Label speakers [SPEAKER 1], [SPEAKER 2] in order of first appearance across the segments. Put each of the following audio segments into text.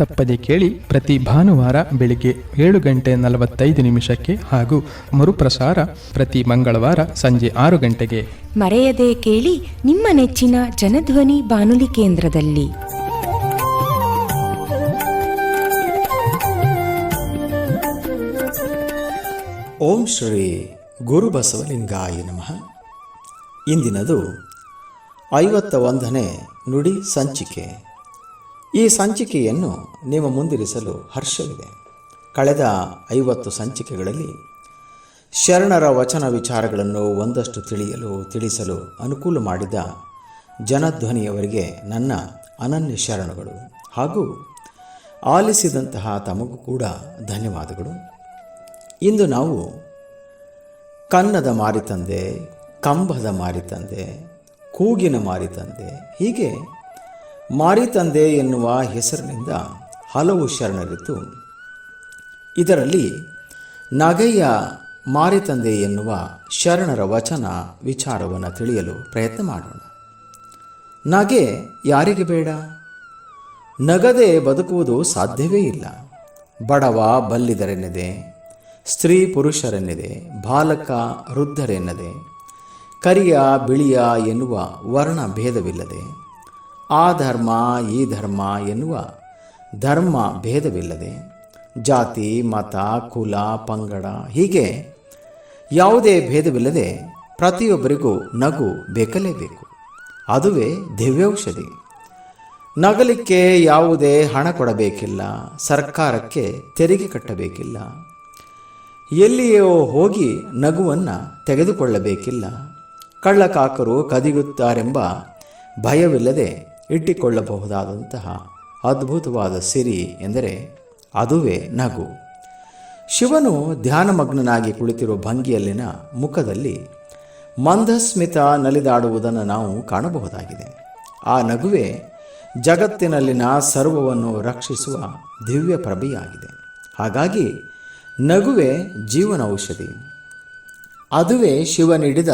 [SPEAKER 1] ತಪ್ಪದೆ ಕೇಳಿ ಪ್ರತಿ ಭಾನುವಾರ ಬೆಳಿಗ್ಗೆ ಏಳು ಗಂಟೆ ನಲವತ್ತೈದು ನಿಮಿಷಕ್ಕೆ ಹಾಗೂ ಮರುಪ್ರಸಾರ ಪ್ರತಿ ಮಂಗಳವಾರ ಸಂಜೆ ಆರು ಗಂಟೆಗೆ.
[SPEAKER 2] ಮರೆಯದೆ ಕೇಳಿ ನಿಮ್ಮ ನೆಚ್ಚಿನ ಜನಧ್ವನಿ ಬಾನುಲಿ ಕೇಂದ್ರದಲ್ಲಿ.
[SPEAKER 3] ಓಂ ಶ್ರೀ ಗುರುಬಸವಲಿಂಗಾಯ ನಮಃ. ಇಂದಿನದು ಐವತ್ತ ಒಂದನೇ ನುಡಿ ಸಂಚಿಕೆ. ಈ ಸಂಚಿಕೆಯನ್ನು ನಿಮ್ಮ ಮುಂದಿರಿಸಲು ಹರ್ಷವಿದೆ. ಕಳೆದ ಐವತ್ತು ಸಂಚಿಕೆಗಳಲ್ಲಿ ಶರಣರ ವಚನ ವಿಚಾರಗಳನ್ನು ಒಂದಷ್ಟು ತಿಳಿಯಲು, ತಿಳಿಸಲು ಅನುಕೂಲ ಮಾಡಿದ ಜನಧ್ವನಿಯವರಿಗೆ ನನ್ನ ಅನನ್ಯ ಶರಣಗಳು. ಹಾಗೂ ಆಲಿಸಿದಂತಹ ತಮಗೂ ಕೂಡ ಧನ್ಯವಾದಗಳು. ಇಂದು ನಾವು ಕನ್ನದ ಮಾರಿತಂದೆ, ಕಂಬದ ಮಾರಿತಂದೆ, ಕೂಗಿನ ಮಾರಿತಂದೆ, ಹೀಗೆ ಮಾರಿತಂದೆ ಎನ್ನುವ ಹೆಸರಿನಿಂದ ಹಲವು ಶರಣರಿದ್ದು, ಇದರಲ್ಲಿ ನಗೆಯ ಮಾರಿತಂದೆ ಎನ್ನುವ ಶರಣರ ವಚನ ವಿಚಾರವನ್ನು ತಿಳಿಯಲು ಪ್ರಯತ್ನ ಮಾಡೋಣ. ನಗೆ ಯಾರಿಗೆ ಬೇಡ? ನಗದೆ ಬದುಕುವುದು ಸಾಧ್ಯವೇ ಇಲ್ಲ. ಬಡವ ಬಲ್ಲಿದರೆನ್ನದೆ, ಸ್ತ್ರೀ ಪುರುಷರೆನ್ನದೆ, ಬಾಲಕ ವೃದ್ಧರೆನ್ನದೆ, ಕರಿಯ ಬಿಳಿಯ ಎನ್ನುವ ವರ್ಣ ಭೇದವಿಲ್ಲದೆ ಆ ಧರ್ಮ, ಈ ಧರ್ಮ ಎನ್ನುವ ಧರ್ಮ ಭೇದವಿಲ್ಲದೆ ಜಾತಿ, ಮತ, ಕುಲ, ಪಂಗಡ ಹೀಗೆ ಯಾವುದೇ ಭೇದವಿಲ್ಲದೆ ಪ್ರತಿಯೊಬ್ಬರಿಗೂ ನಗು ಬೇಕಲೇಬೇಕು. ಅದುವೇ ದಿವ್ಯೌಷಧಿ. ನಗಲಿಕ್ಕೆ ಯಾವುದೇ ಹಣ ಕೊಡಬೇಕಿಲ್ಲ, ಸರ್ಕಾರಕ್ಕೆ ತೆರಿಗೆ ಕಟ್ಟಬೇಕಿಲ್ಲ, ಎಲ್ಲಿಯೋ ಹೋಗಿ ನಗುವನ್ನು ತೆಗೆದುಕೊಳ್ಳಬೇಕಿಲ್ಲ, ಕಳ್ಳಕಾಕರು ಕದಿಯುತ್ತಾರೆಂಬ ಭಯವಿಲ್ಲದೆ ಇಟ್ಟಿಕೊಳ್ಳಬಹುದಾದಂತಹ ಅದ್ಭುತವಾದ ಸಿರಿ ಎಂದರೆ ಅದುವೇ ನಗು. ಶಿವನು ಧ್ಯಾನಮಗ್ನನಾಗಿ ಕುಳಿತಿರುವ ಭಂಗಿಯಲ್ಲಿನ ಮುಖದಲ್ಲಿ ಮಂದಸ್ಮಿತ ನಲಿದಾಡುವುದನ್ನು ನಾವು ಕಾಣಬಹುದಾಗಿದೆ. ಆ ನಗುವೆ ಜಗತ್ತಿನಲ್ಲಿನ ಸರ್ವವನ್ನು ರಕ್ಷಿಸುವ ದಿವ್ಯ ಪ್ರಭೆಯಾಗಿದೆ. ಹಾಗಾಗಿ ನಗುವೆ ಜೀವನ ಔಷಧಿ ಅದುವೇ ಶಿವನಿಡಿದ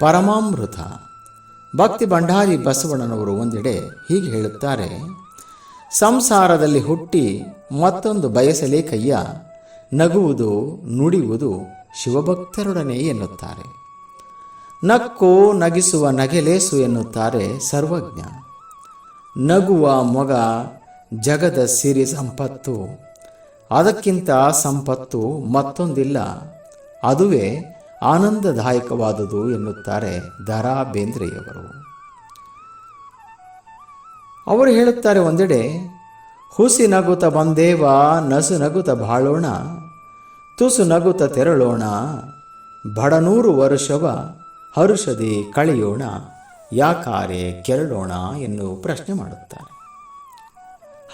[SPEAKER 3] ಪರಮಾಮೃತ. ಭಕ್ತಿ ಭಂಡಾರಿ ಬಸವಣ್ಣನವರು ಒಂದೆಡೆ ಹೀಗೆ ಹೇಳುತ್ತಾರೆ. ಸಂಸಾರದಲ್ಲಿ ಹುಟ್ಟಿ ಮತ್ತೊಂದು ಬಯಸಲೇ ಕಯ್ಯ ನಗುವುದು ನುಡಿಯುವುದು ಶಿವಭಕ್ತರೊಡನೆ ಎನ್ನುತ್ತಾರೆ. ನಕ್ಕು ನಗಿಸುವ ನಗೆಲೇಸು ಎನ್ನುತ್ತಾರೆ ಸರ್ವಜ್ಞ. ನಗುವ ಮೊಗ ಜಗದ ಸಿರಿ ಸಂಪತ್ತು. ಅದಕ್ಕಿಂತ ಸಂಪತ್ತು ಮತ್ತೊಂದಿಲ್ಲ. ಅದುವೇ ಆನಂದದಾಯಕವಾದುದು ಎನ್ನುತ್ತಾರೆ ದರಾ ಬೇಂದ್ರೆಯವರು ಅವರು ಹೇಳುತ್ತಾರೆ ಒಂದೆಡೆ, ಹುಸಿ ನಗುತ ಬಂದೇವ, ನಸು ನಗುತ ಬಾಳೋಣ, ತುಸು ನಗುತ ತೆರಳೋಣ, ಬಡನೂರು ವರುಷವ ಹರುಷದಿ ಕಳೆಯೋಣ, ಯಾಕಾರೆ ಕೆರಳೋಣ ಎಂದು ಪ್ರಶ್ನೆ ಮಾಡುತ್ತಾರೆ.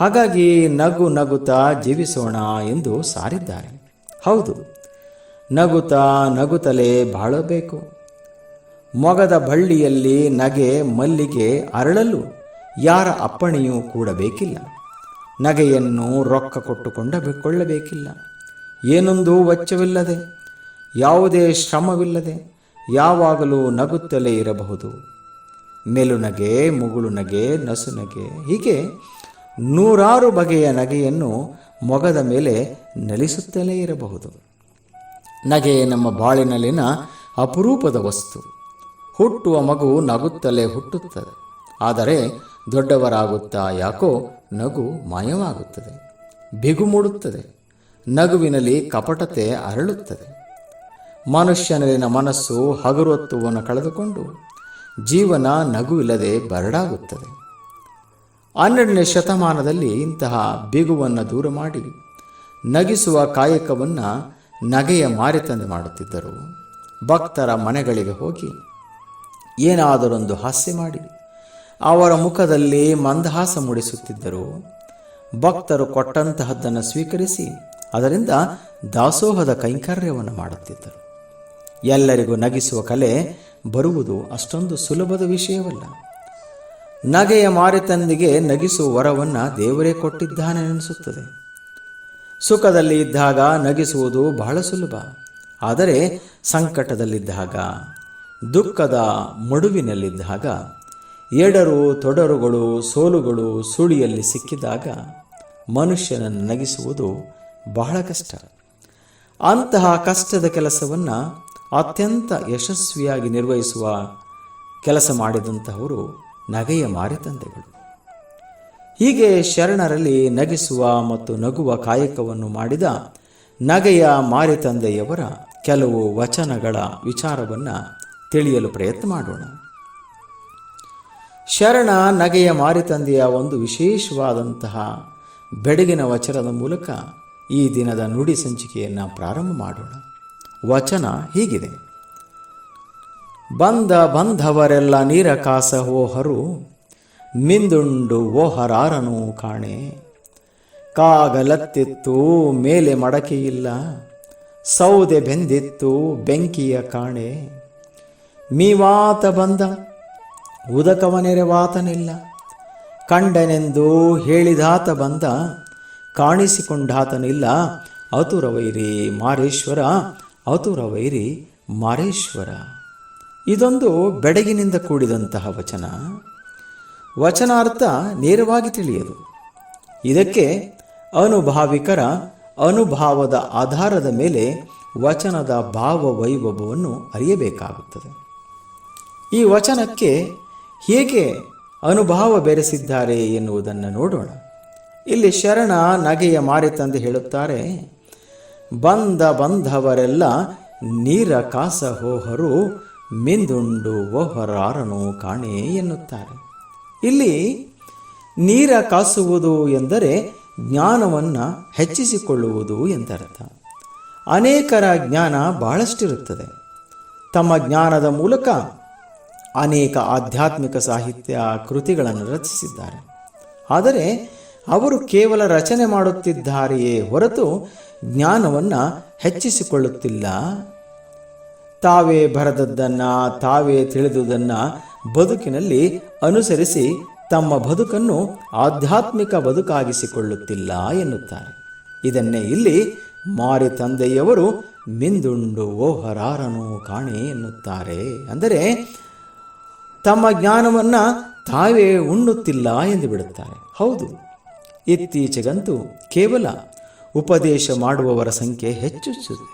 [SPEAKER 3] ಹಾಗಾಗಿ ನಗು ನಗುತ್ತಾ ಜೀವಿಸೋಣ ಎಂದು ಸಾರಿದ್ದಾರೆ. ಹೌದು ನಗುತ್ತಾ ನಗುತ್ತಲೇ ಬಾಳಬೇಕು. ಮೊಗದ ಬಳ್ಳಿಯಲ್ಲಿ ನಗೆ ಮಲ್ಲಿಗೆ ಅರಳಲು ಯಾರ ಅಪ್ಪಣೆಯೂ ಕೂಡಬೇಕಿಲ್ಲ. ನಗೆಯನ್ನು ರೊಕ್ಕ ಕೊಟ್ಟುಕೊಂಡ ಕೊಳ್ಳಬೇಕಿಲ್ಲ ಏನೊಂದು ವೆಚ್ಚವಿಲ್ಲದೆ, ಯಾವುದೇ ಶ್ರಮವಿಲ್ಲದೆ ಯಾವಾಗಲೂ ನಗುತ್ತಲೇ ಇರಬಹುದು. ಮೆಲುನಗೆ ಮುಗುಳು ನಗೆ, ನಸು ನಗೆ, ಹೀಗೆ ನೂರಾರು ಬಗೆಯ ನಗೆಯನ್ನು ಮೊಗದ ಮೇಲೆ ನೆಲೆಸುತ್ತಲೇ ಇರಬಹುದು. ನಗೆ ನಮ್ಮ ಬಾಳಿನಲ್ಲಿನ ಅಪರೂಪದ ವಸ್ತು. ಹುಟ್ಟುವ ಮಗು ನಗುತ್ತಲೇ ಹುಟ್ಟುತ್ತದೆ. ಆದರೆ ದೊಡ್ಡವರಾಗುತ್ತಾ ಯಾಕೋ ನಗು ಮಾಯವಾಗುತ್ತದೆ. ಬಿಗು ಮೂಡುತ್ತದೆ. ನಗುವಿನಲ್ಲಿ ಕಪಟತೆ ಅರಳುತ್ತದೆ. ಮನುಷ್ಯನಲ್ಲಿನ ಮನಸ್ಸು ಹಗುರತ್ವವನ್ನು ಕಳೆದುಕೊಂಡು ಜೀವನ ನಗು ಇಲ್ಲದೆ ಬರಡಾಗುತ್ತದೆ. ಹನ್ನೆರಡನೇ ಶತಮಾನದಲ್ಲಿ ಇಂತಹ ಬಿಗುವನ್ನು ದೂರ ಮಾಡಿ ನಗಿಸುವ ಕಾಯಕವನ್ನು ನಗೆಯ ಮಾರಿತಂದೆ ಮಾಡುತ್ತಿದ್ದರು. ಭಕ್ತರ ಮನೆಗಳಿಗೆ ಹೋಗಿ ಏನಾದರೊಂದು ಹಾಸ್ಯ ಮಾಡಿ. ಅವರ ಮುಖದಲ್ಲಿ ಮಂದಹಾಸ ಮೂಡಿಸುತ್ತಿದ್ದರು. ಭಕ್ತರು ಕೊಟ್ಟಂತಹದ್ದನ್ನು ಸ್ವೀಕರಿಸಿ ಅದರಿಂದ ದಾಸೋಹದ ಕೈಂಕರ್ಯವನ್ನು ಮಾಡುತ್ತಿದ್ದರು. ಎಲ್ಲರಿಗೂ ನಗಿಸುವ ಕಲೆ ಬರುವುದು ಅಷ್ಟೊಂದು ಸುಲಭದ ವಿಷಯವಲ್ಲ. ನಗೆಯ ಮಾರಿತಂದಿಗೆ ನಗಿಸುವ ವರವನ್ನು ದೇವರೇ ಕೊಟ್ಟಿದ್ದಾನೆ ಅನಿಸುತ್ತದೆ ಸುಖದಲ್ಲಿ ಇದ್ದಾಗ ನಗಿಸುವುದು ಬಹಳ ಸುಲಭ. ಆದರೆ ಸಂಕಟದಲ್ಲಿದ್ದಾಗ, ದುಃಖದ ಮಡುವಿನಲ್ಲಿದ್ದಾಗ, ಎಡರು ತೊಡರುಗಳು ಸೋಲುಗಳು ಸುಳಿಯಲ್ಲಿ ಸಿಕ್ಕಿದಾಗ ಮನುಷ್ಯನನ್ನು ನಗಿಸುವುದು ಬಹಳ ಕಷ್ಟ. ಅಂತಹ ಕಷ್ಟದ ಕೆಲಸವನ್ನು ಅತ್ಯಂತ ಯಶಸ್ವಿಯಾಗಿ ನಿರ್ವಹಿಸುವ ಕೆಲಸ ಮಾಡಿದಂತಹವರು ನಗೆಯ ಮಾರಿತಂದೆಗಳು ಹೀಗೆ ಶರಣರಲ್ಲಿ ನಗಿಸುವ ಮತ್ತು ನಗುವ ಕಾಯಕವನ್ನು ಮಾಡಿದ ನಗೆಯ ಮಾರಿತಂದೆಯವರ ಕೆಲವು ವಚನಗಳ ವಿಚಾರವನ್ನು ತಿಳಿಯಲು ಪ್ರಯತ್ನ ಮಾಡೋಣ. ಶರಣ ನಗೆಯ ಮಾರಿತಂದೆಯ ಒಂದು ವಿಶೇಷವಾದಂತಹ ಬೆಡಗಿನ ವಚನದ ಮೂಲಕ ಈ ದಿನದ ನುಡಿ ಸಂಚಿಕೆಯನ್ನು ಪ್ರಾರಂಭ ಮಾಡೋಣ. ವಚನ ಹೀಗಿದೆ. ಬಂದ ಬಂಧವರೆಲ್ಲ ನೀರ ಕಾಸ ಹೋಹರು ಮಿಂದುಂಡು ಓಹರಾರನು ಕಾಣೆ. ಕಾಗಲತ್ತಿತ್ತು, ಮೇಲೆ ಮಡಕೆಯಿಲ್ಲ. ಸೌದೆ ಬೆಂದಿತ್ತು, ಬೆಂಕಿಯ ಕಾಣೆ. ಮೀವಾತ ಬಂದ, ಉದಕವನೆರೆವಾತನಿಲ್ಲ. ಕಂಡನೆಂದು ಹೇಳಿದಾತ ಬಂದ, ಕಾಣಿಸಿಕೊಂಡಾತನಿಲ್ಲ. ಅತುರವೈರಿ ಮಾರೇಶ್ವರ ಅತುರವೈರಿ ಮಾರೇಶ್ವರ. ಇದೊಂದು ಬೆಡಗಿನಿಂದ ಕೂಡಿದಂತಹ ವಚನ. ವಚನಾರ್ಥ ನೇರವಾಗಿ ತಿಳಿಯದು. ಇದಕ್ಕೆ ಅನುಭಾವಿಕರ ಅನುಭಾವದ ಆಧಾರದ ಮೇಲೆ ವಚನದ ಭಾವ ವೈಭವವನ್ನು ಅರಿಯಬೇಕಾಗುತ್ತದೆ. ಈ ವಚನಕ್ಕೆ ಹೇಗೆ ಅನುಭಾವ ಬೆರೆಸಿದ್ದಾರೆ ಎನ್ನುವುದನ್ನು ನೋಡೋಣ. ಇಲ್ಲಿ ಶರಣ ನಗೆಯ ಮಾರಿತಂದು ಹೇಳುತ್ತಾರೆ, ಬಂದ ಬಂದವರೆಲ್ಲ ನೀರ ಕಾಸ ಹೋಹರು ಮಿಂದುಂಡು ಓಹರಾರನು ಕಾಣೆ ಎನ್ನುತ್ತಾರೆ. ಇಲ್ಲಿ ನೀರ ಕಾಸುವುದು ಎಂದರೆ ಜ್ಞಾನವನ್ನು ಹೆಚ್ಚಿಸಿಕೊಳ್ಳುವುದು ಎಂದರ್ಥ. ಅನೇಕರ ಜ್ಞಾನ ಬಹಳಷ್ಟಿರುತ್ತದೆ. ತಮ್ಮ ಜ್ಞಾನದ ಮೂಲಕ ಅನೇಕ ಆಧ್ಯಾತ್ಮಿಕ ಸಾಹಿತ್ಯ ಕೃತಿಗಳನ್ನು ರಚಿಸಿದ್ದಾರೆ. ಆದರೆ ಅವರು ಕೇವಲ ರಚನೆ ಮಾಡುತ್ತಿದ್ದಾರೆಯೇ ಹೊರತು ಜ್ಞಾನವನ್ನು ಹೆಚ್ಚಿಸಿಕೊಳ್ಳುತ್ತಿಲ್ಲ. ತಾವೇ ಬರೆದದ್ದನ್ನು, ತಾವೇ ತಿಳಿದುದನ್ನು ಬದುಕಿನಲ್ಲಿ ಅನುಸರಿಸಿ ತಮ್ಮ ಬದುಕನ್ನು ಆಧ್ಯಾತ್ಮಿಕ ಬದುಕಾಗಿಸಿಕೊಳ್ಳುತ್ತಿಲ್ಲ ಎನ್ನುತ್ತಾರೆ. ಇದನ್ನೇ ಇಲ್ಲಿ ಮಾರಿ ತಂದೆಯವರು ಮಿಂದುಂಡು ಓಹರಾರನು ಕಾಣೆ ಎನ್ನುತ್ತಾರೆ. ಅಂದರೆ ತಮ್ಮ ಜ್ಞಾನವನ್ನು ತಾವೇ ಉಣ್ಣುತ್ತಿಲ್ಲ ಎಂದು ಬಿಡುತ್ತಾರೆ. ಹೌದು, ಇತ್ತೀಚೆಗಂತೂ ಕೇವಲ ಉಪದೇಶ ಮಾಡುವವರ ಸಂಖ್ಯೆ ಹೆಚ್ಚುತ್ತದೆ.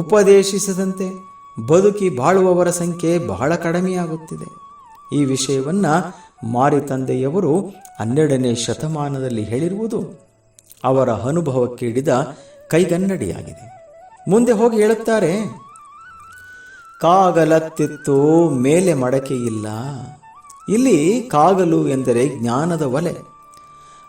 [SPEAKER 3] ಉಪದೇಶಿಸದಂತೆ ಬದುಕಿ ಬಾಳುವವರ ಸಂಖ್ಯೆ ಬಹಳ ಕಡಿಮೆಯಾಗುತ್ತಿದೆ. ಈ ವಿಷಯವನ್ನು ಮಾರಿ ತಂದೆಯವರು ಹನ್ನೆರಡನೇ ಶತಮಾನದಲ್ಲಿ ಹೇಳಿರುವುದು ಅವರ ಅನುಭವಕ್ಕೆ ಹಿಡಿದ ಕೈಗನ್ನಡಿಯಾಗಿದೆ. ಮುಂದೆ ಹೋಗಿ ಹೇಳುತ್ತಾರೆ, ಕಾಗಲತ್ತಿತ್ತು ಮೇಲೆ ಮಡಕೆ ಇಲ್ಲ. ಇಲ್ಲಿ ಕಾಗಲು ಎಂದರೆ ಜ್ಞಾನದ ಒಲೆ.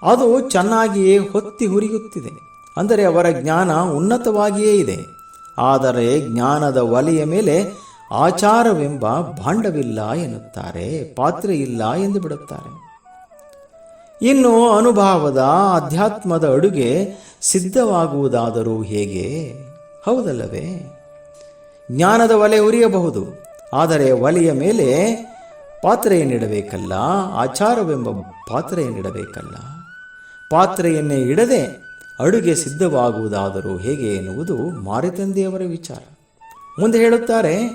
[SPEAKER 3] ಅದು ಚೆನ್ನಾಗಿಯೇ ಹೊತ್ತಿ ಹುರಿಯುತ್ತಿದೆ. ಅಂದರೆ ಅವರ ಜ್ಞಾನ ಉನ್ನತವಾಗಿಯೇ ಇದೆ. ಆದರೆ ಜ್ಞಾನದ ಒಲೆಯ ಮೇಲೆ ಆಚಾರವೆಂಬ ಭಾಂಡವಿಲ್ಲ ಎನ್ನುತ್ತಾರೆ ಪಾತ್ರೆ ಇಲ್ಲ ಎಂದು ಬಿಡುತ್ತಾರೆ. ಇನ್ನು ಅನುಭವದ ಅಧ್ಯಾತ್ಮದ ಅಡುಗೆ ಸಿದ್ಧವಾಗುವುದಾದರೂ ಹೇಗೆ? ಹೌದಲ್ಲವೇ? ಜ್ಞಾನದ ಒಲೆ ಉರಿಯಬಹುದು, ಆದರೆ ಒಲೆಯ ಮೇಲೆ ಪಾತ್ರೆಯನ್ನಿಡಬೇಕಲ್ಲ ಆಚಾರವೆಂಬ ಪಾತ್ರೆಯನ್ನಿಡಬೇಕಲ್ಲ ಪಾತ್ರೆಯನ್ನೇ ಇಡದೆ ಅಡುಗೆ ಸಿದ್ಧವಾಗುವುದಾದರೂ ಹೇಗೆ ಎನ್ನುವುದು ಮಾರಿತಂದೆಯವರ ವಿಚಾರ. ಮುಂದೆ ಹೇಳುತ್ತಾರೆ,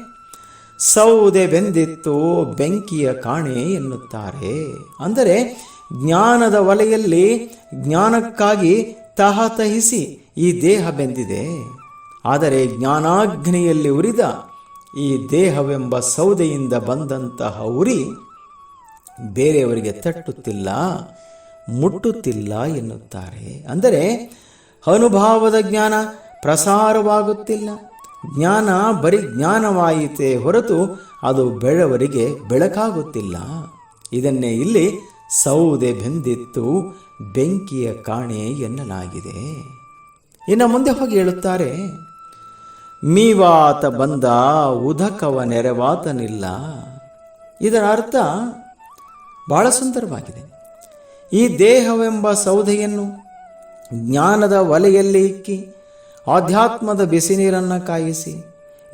[SPEAKER 3] ಸೌದೆ ಬೆಂದಿತ್ತು, ಬೆಂಕಿಯ ಕಾಣೆ ಎನ್ನುತ್ತಾರೆ. ಅಂದರೆ, ಜ್ಞಾನದ ಒಲೆಯಲ್ಲಿ ಜ್ಞಾನಕ್ಕಾಗಿ ತಹತಹಿಸಿ ಈ ದೇಹ ಬೆಂದಿದೆ. ಆದರೆ ಜ್ಞಾನಾಗ್ನಿಯಲ್ಲಿ ಉರಿದ ಈ ದೇಹವೆಂಬ ಸೌದೆಯಿಂದ ಬಂದಂತಹ ಉರಿ ಬೇರೆಯವರಿಗೆ ತಟ್ಟುತ್ತಿಲ್ಲ. ಮುಟ್ಟುತ್ತಿಲ್ಲ ಎನ್ನುತ್ತಾರೆ. ಅಂದರೆ ಅನುಭಾವದ ಜ್ಞಾನ ಪ್ರಸಾರವಾಗುತ್ತಿಲ್ಲ. ಜ್ಞಾನ ಬರೀ ಜ್ಞಾನವಾಯಿತೇ ಹೊರತು ಅದು ಬೆಳವರಿಗೆ ಬೆಳಕಾಗುತ್ತಿಲ್ಲ. ಇದನ್ನೇ ಇಲ್ಲಿ ಸೌದೆ ಬೆಂದಿತ್ತು, ಬೆಂಕಿಯ ಕಾಣೆ ಎನ್ನಲಾಗಿದೆ. ಇನ್ನು ಮುಂದೆ ಹೋಗಿ ಹೇಳುತ್ತಾರೆ, ಮೀವಾತ ಬಂದ ಉದಕವ ನೆರವಾತನಿಲ್ಲ. ಇದರ ಅರ್ಥ ಬಹಳ ಸುಂದರವಾಗಿದೆ. ಈ ದೇಹವೆಂಬ ಸೌಧೆಯನ್ನು ಜ್ಞಾನದ ಒಲೆಯಲ್ಲಿ ಇಕ್ಕಿ ಆಧ್ಯಾತ್ಮದ ಬಿಸಿ ನೀರನ್ನು ಕಾಯಿಸಿ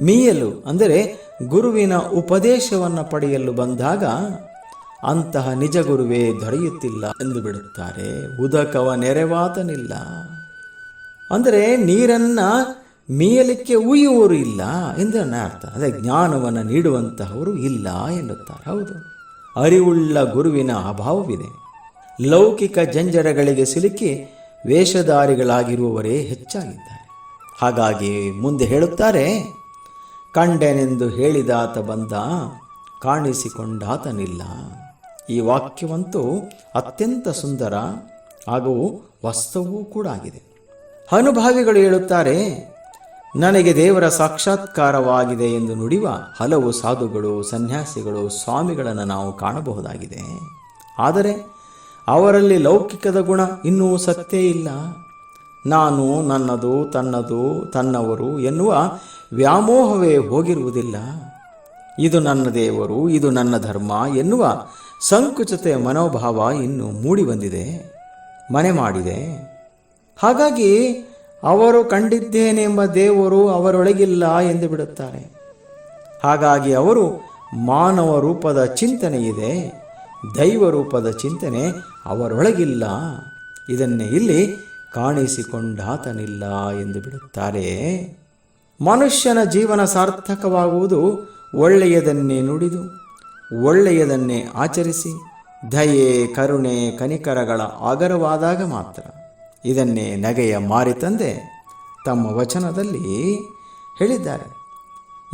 [SPEAKER 3] ಮೀಯಲು, ಅಂದರೆ ಗುರುವಿನ ಉಪದೇಶವನ್ನು ಪಡೆಯಲು ಬಂದಾಗ ಅಂತಹ ನಿಜ ಗುರುವೇ ದೊರೆಯುತ್ತಿಲ್ಲ ಎಂದು ಬಿಡುತ್ತಾರೆ. ಉದಕವ ನೆರೆವಾತನಿಲ್ಲ. ಅಂದರೆ ನೀರನ್ನ ಮೀಯಲಿಕ್ಕೆ ಉಯ್ಯುವರು ಇಲ್ಲ ಎಂದು ನನ್ನ ಅರ್ಥ ಅಂದರೆ ಜ್ಞಾನವನ್ನು ನೀಡುವಂತಹವರು ಇಲ್ಲ ಎನ್ನುತ್ತಾರೆ. ಹೌದು. ಅರಿವುಳ್ಳ ಗುರುವಿನ ಅಭಾವವಿದೆ. ಲೌಕಿಕ ಜಂಜರಗಳಿಗೆ ಸಿಲುಕಿ ವೇಷಧಾರಿಗಳಾಗಿರುವವರೇ ಹೆಚ್ಚಾಗಿದ್ದಾರೆ. ಹಾಗಾಗಿ ಮುಂದೆ ಹೇಳುತ್ತಾರೆ, ಕಂಡೆನೆಂದು ಹೇಳಿದಾತ ಬಂದ ಕಾಣಿಸಿಕೊಂಡಾತನಿಲ್ಲ. ಈ ವಾಕ್ಯವಂತೂ ಅತ್ಯಂತ ಸುಂದರ ಹಾಗೂ ವಾಸ್ತವವೂ ಕೂಡ ಆಗಿದೆ. ಅನುಭಾವಿಗಳು ಹೇಳುತ್ತಾರೆ, ನನಗೆ ದೇವರ ಸಾಕ್ಷಾತ್ಕಾರವಾಗಿದೆ ಎಂದು ನುಡಿವ ಹಲವು ಸಾಧುಗಳು, ಸನ್ಯಾಸಿಗಳು, ಸ್ವಾಮಿಗಳನ್ನು ನಾವು ಕಾಣಬಹುದಾಗಿದೆ. ಆದರೆ ಅವರಲ್ಲಿ ಲೌಕಿಕದ ಗುಣ ಇನ್ನೂ ಸತ್ಯ ಇಲ್ಲ. ನಾನು ನನ್ನದು, ತನ್ನದು, ತನ್ನವರು ಎನ್ನುವ ವ್ಯಾಮೋಹವೇ ಹೋಗಿರುವುದಿಲ್ಲ. ಇದು ನನ್ನ ದೇವರು, ಇದು ನನ್ನ ಧರ್ಮ ಎನ್ನುವ ಸಂಕುಚತೆ ಮನೋಭಾವ ಇನ್ನು ಮೂಡಿ ಬಂದಿದೆ ಮನೆ ಮಾಡಿದೆ. ಹಾಗಾಗಿ ಅವರು ಕಂಡಿದ್ದೇನೆಂಬ ದೇವರು ಅವರೊಳಗಿಲ್ಲ ಎಂದು ಬಿಡುತ್ತಾರೆ. ಹಾಗಾಗಿ ಅವರು ಮಾನವ ರೂಪದ ಚಿಂತನೆ ಇದೆ ದೈವ ರೂಪದ ಚಿಂತನೆ ಅವರೊಳಗಿಲ್ಲ. ಇದನ್ನೇ ಇಲ್ಲಿ ಕಾಣಿಸಿಕೊಂಡಾತನಿಲ್ಲ ಎಂದು ಬಿಡುತ್ತಾರೆ. ಮನುಷ್ಯನ ಜೀವನ ಸಾರ್ಥಕವಾಗುವುದು ಒಳ್ಳೆಯದನ್ನೇ ನುಡಿದು, ಒಳ್ಳೆಯದನ್ನೇ ಆಚರಿಸಿ, ದಯೆ, ಕರುಣೆ, ಕನಿಕರಗಳ ಆಗರವಾದಾಗ ಮಾತ್ರ. ಇದನ್ನೇ ನಗೆಯ ಮಾರಿ ತಂದೆ ತಮ್ಮ ವಚನದಲ್ಲಿ ಹೇಳಿದ್ದಾರೆ.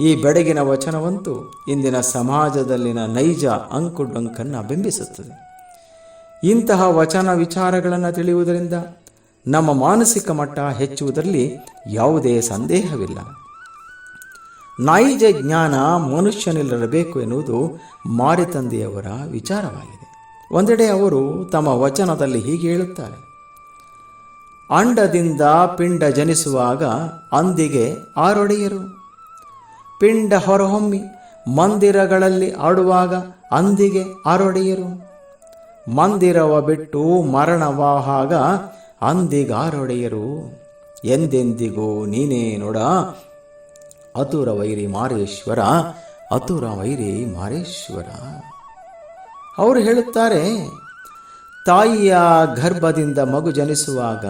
[SPEAKER 3] ಈ ಬೆಡಗಿನ ವಚನವಂತೂ ಇಂದಿನ ಸಮಾಜದಲ್ಲಿನ ನೈಜ ಅಂಕುಡೊಂಕನ್ನು ಬಿಂಬಿಸುತ್ತದೆ. ಇಂತಹ ವಚನ ವಿಚಾರಗಳನ್ನು ತಿಳಿಯುವುದರಿಂದ ನಮ್ಮ ಮಾನಸಿಕ ಮಟ್ಟ ಹೆಚ್ಚುವುದರಲ್ಲಿ ಯಾವುದೇ ಸಂದೇಹವಿಲ್ಲ. ನೈಜ ಜ್ಞಾನ ಮನುಷ್ಯನಲ್ಲಿರಬೇಕು ಎನ್ನುವುದು ಮಾರಿತಂದೆಯವರ ವಿಚಾರವಾಗಿದೆ. ಒಂದೆಡೆ ಅವರು ತಮ್ಮ ವಚನದಲ್ಲಿ ಹೀಗೆ ಹೇಳುತ್ತಾರೆ. ಅಂಡದಿಂದ ಪಿಂಡ ಜನಿಸುವಾಗ ಅಂದಿಗೆ ಆರೊಡೆಯರು. ಪಿಂಡ ಹೊರಹೊಮ್ಮಿ ಮಂದಿರಗಳಲ್ಲಿ ಆಡುವಾಗ ಅಂದಿಗೆ ಆರೊಡೆಯರು. ಮಂದಿರವ ಬಿಟ್ಟು ಮರಣವಾಹಾಗ ಅಂದಿಗಾರೊಡೆಯರು. ಎಂದೆಂದಿಗೂ ನೀನೇ ನೋಡ, ಅತುರ ವೈರಿ ಮಾರೇಶ್ವರ, ಅತುರ ವೈರಿ ಮಾರೇಶ್ವರ. ಅವರು ಹೇಳುತ್ತಾರೆ, ತಾಯಿಯ ಗರ್ಭದಿಂದ ಮಗು ಜನಿಸುವಾಗ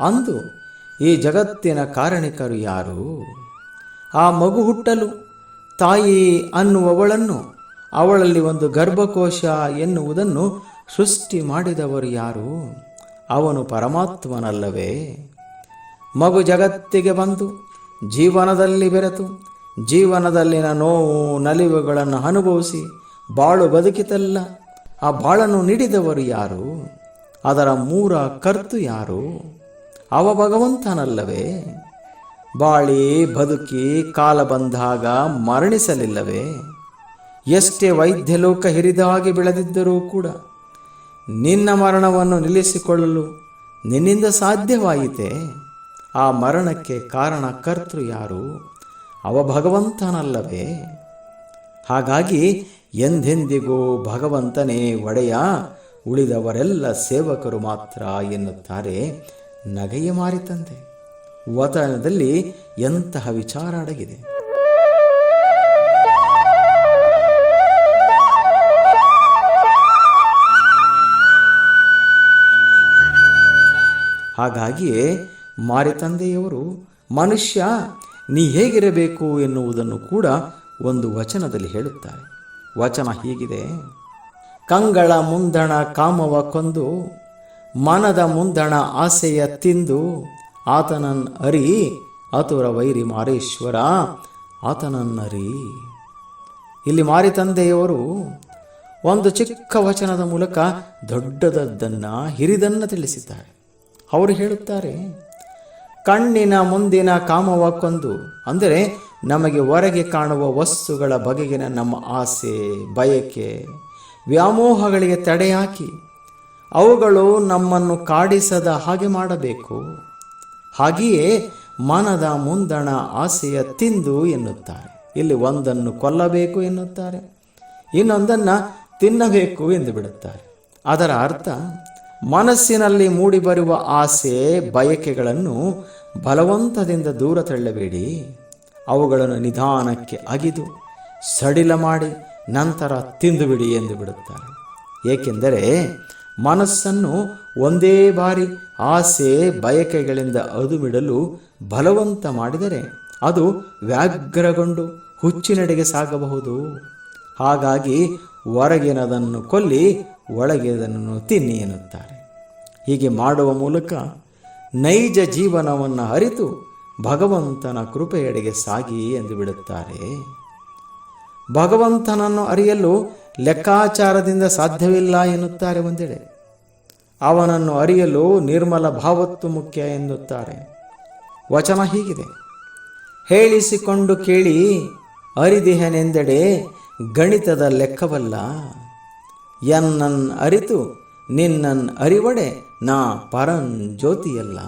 [SPEAKER 3] ಅಂದು ಈ ಜಗತ್ತಿನ ಕಾರಣಿಕರು ಯಾರು? ಆ ಮಗು ಹುಟ್ಟಲು ತಾಯಿ ಅನ್ನುವವಳನ್ನು ಅವಳಲ್ಲಿ ಒಂದು ಗರ್ಭಕೋಶ ಎನ್ನುವುದನ್ನು ಸೃಷ್ಟಿ ಮಾಡಿದವರು ಯಾರು? ಅವನು ಪರಮಾತ್ಮನಲ್ಲವೇ. ಮಗು ಜಗತ್ತಿಗೆ ಬಂದು ಜೀವನದಲ್ಲಿ ಬೆರೆತು ಜೀವನದಲ್ಲಿನ ನೋವು ನಲಿವುಗಳನ್ನು ಅನುಭವಿಸಿ ಬಾಳು ಬದುಕಿತಲ್ಲ. ಆ ಬಾಳನ್ನು ನೀಡಿದವರು ಯಾರು? ಅದರ ಮೂರ ಕರ್ತು ಯಾರು? ಅವ ಭಗವಂತನಲ್ಲವೇ. ಬಾಳಿ ಬದುಕಿ ಕಾಲ ಬಂದಾಗ ಮರಣಿಸಲಿಲ್ಲವೇ. ಎಷ್ಟೇ ವೈದ್ಯಲೋಕ ಹಿರಿದಾಗಿ ಬೆಳೆದಿದ್ದರೂ ಕೂಡ ನಿನ್ನ ಮರಣವನ್ನು ನಿಲ್ಲಿಸಿಕೊಳ್ಳಲು ನಿನ್ನಿಂದ ಸಾಧ್ಯವಾಯಿತೆ? ಆ ಮರಣಕ್ಕೆ ಕಾರಣ ಕರ್ತೃ ಯಾರು? ಅವ ಭಗವಂತನಲ್ಲವೇ? ಹಾಗಾಗಿ ಎಂದೆಂದಿಗೂ ಭಗವಂತನೇ ಒಡೆಯ, ಉಳಿದವರೆಲ್ಲ ಸೇವಕರು ಮಾತ್ರ ಎನ್ನುತ್ತಾರೆ ನಗೆಯ ಮಾರಿತಂತೆ ವತನದಲ್ಲಿ ಎಂತಹ ವಿಚಾರ ಅಡಗಿದೆ? ಹಾಗಾಗಿಯೇ ಮಾರಿತಂದೆಯವರು, ಮನುಷ್ಯ, ನೀ ಹೇಗಿರಬೇಕು ಎನ್ನುವುದನ್ನು ಕೂಡ ಒಂದು ವಚನದಲ್ಲಿ ಹೇಳುತ್ತಾರೆ. ವಚನ ಹೀಗಿದೆ. ಕಂಗಳ ಮುಂದಣ ಕಾಮವ ಕೊಂದು, ಮನದ ಮುಂದಣ ಆಸೆಯ ತಿಂದು, ಆತನನ್ ಅರಿ ಆತುರ ವೈರಿ ಮಾರೇಶ್ವರ ಆತನನ್ನರಿ ಇಲ್ಲಿ ಮಾರಿತಂದೆಯವರು ಒಂದು ಚಿಕ್ಕ ವಚನದ ಮೂಲಕ ದೊಡ್ಡದದ್ದನ್ನು, ಹಿರಿದನ್ನು ತಿಳಿಸಿದ್ದಾರೆ. ಅವರು ಹೇಳುತ್ತಾರೆ, ಕಣ್ಣಿನ ಮುಂದಿನ ಕಾಮವ ಕೊಂದು, ಅಂದರೆ ನಮಗೆ ಹೊರಗೆ ಕಾಣುವ ವಸ್ತುಗಳ ಬಗೆಗಿನ ನಮ್ಮ ಆಸೆ, ಬಯಕೆ, ವ್ಯಾಮೋಹಗಳಿಗೆ ತಡೆ ಹಾಕಿ ಅವುಗಳು ನಮ್ಮನ್ನು ಕಾಡಿಸದ ಹಾಗೆ ಮಾಡಬೇಕು. ಹಾಗೆಯೇ ಮನದ ಮುಂದಣ ಆಸೆಯ ತಿಂದು ಎನ್ನುತ್ತಾರೆ. ಇಲ್ಲಿ ಒಂದನ್ನು ಕೊಲ್ಲಬೇಕು ಎನ್ನುತ್ತಾರೆ. ಇನ್ನೊಂದನ್ನು ತಿನ್ನಬೇಕು ಎಂದು ಬಿಡುತ್ತಾರೆ. ಅದರ ಅರ್ಥ ಮನಸ್ಸಿನಲ್ಲಿ ಮೂಡಿಬರುವ ಆಸೆ, ಬಯಕೆಗಳನ್ನು ಬಲವಂತದಿಂದ ದೂರ ತಳ್ಳಬೇಡಿ. ಅವುಗಳನ್ನು ನಿಧಾನಕ್ಕೆ ಅಗಿದು, ಸಡಿಲ ಮಾಡಿ ನಂತರ ತಿಂದುಬಿಡಿ ಎಂದು ಬಿಡುತ್ತಾರೆ. ಏಕೆಂದರೆ ಮನಸ್ಸನ್ನು ಒಂದೇ ಬಾರಿ ಆಸೆ, ಬಯಕೆಗಳಿಂದ ಅದುಮಿಡಲು ಬಲವಂತ ಮಾಡಿದರೆ ಅದು ವ್ಯಾಘ್ರಗೊಂಡು ಹುಚ್ಚಿನೆಡೆಗೆ ಸಾಗಬಹುದು. ಹಾಗಾಗಿ ಹೊರಗಿನದನ್ನು ಕೊಲ್ಲಿ ಒಳಗಿನದನ್ನು ತಿನ್ನಿ ಎನ್ನುತ್ತಾರೆ. ಹೀಗೆ ಮಾಡುವ ಮೂಲಕ ನೈಜ ಜೀವನವನ್ನು ಅರಿತು ಭಗವಂತನ ಕೃಪೆಯೆಡೆಗೆ ಸಾಗಿ ಎಂದು ಬಿಡುತ್ತಾರೆ. ಭಗವಂತನನ್ನು ಅರಿಯಲು ಲೆಕ್ಕಾಚಾರದಿಂದ ಸಾಧ್ಯವಿಲ್ಲ ಎನ್ನುತ್ತಾರೆ ಒಂದೆಡೆ. ಅವನನ್ನು ಅರಿಯಲು ನಿರ್ಮಲ ಭಾವತ್ತು ಮುಖ್ಯ ಎನ್ನುತ್ತಾರೆ. ವಚನ ಹೀಗಿದೆ. ಹೇಳಿಸಿಕೊಂಡು ಕೇಳಿ ಅರಿದಿಹನೆಂದೆಡೆ ಗಣಿತದ ಲೆಕ್ಕವಲ್ಲ. ಎನ್ನನ್ ಅರಿತು, ನಿನ್ನನ್ ಅರಿವಡೆ ನಾ ಪರನ್ ಜ್ಯೋತಿಯಲ್ಲ.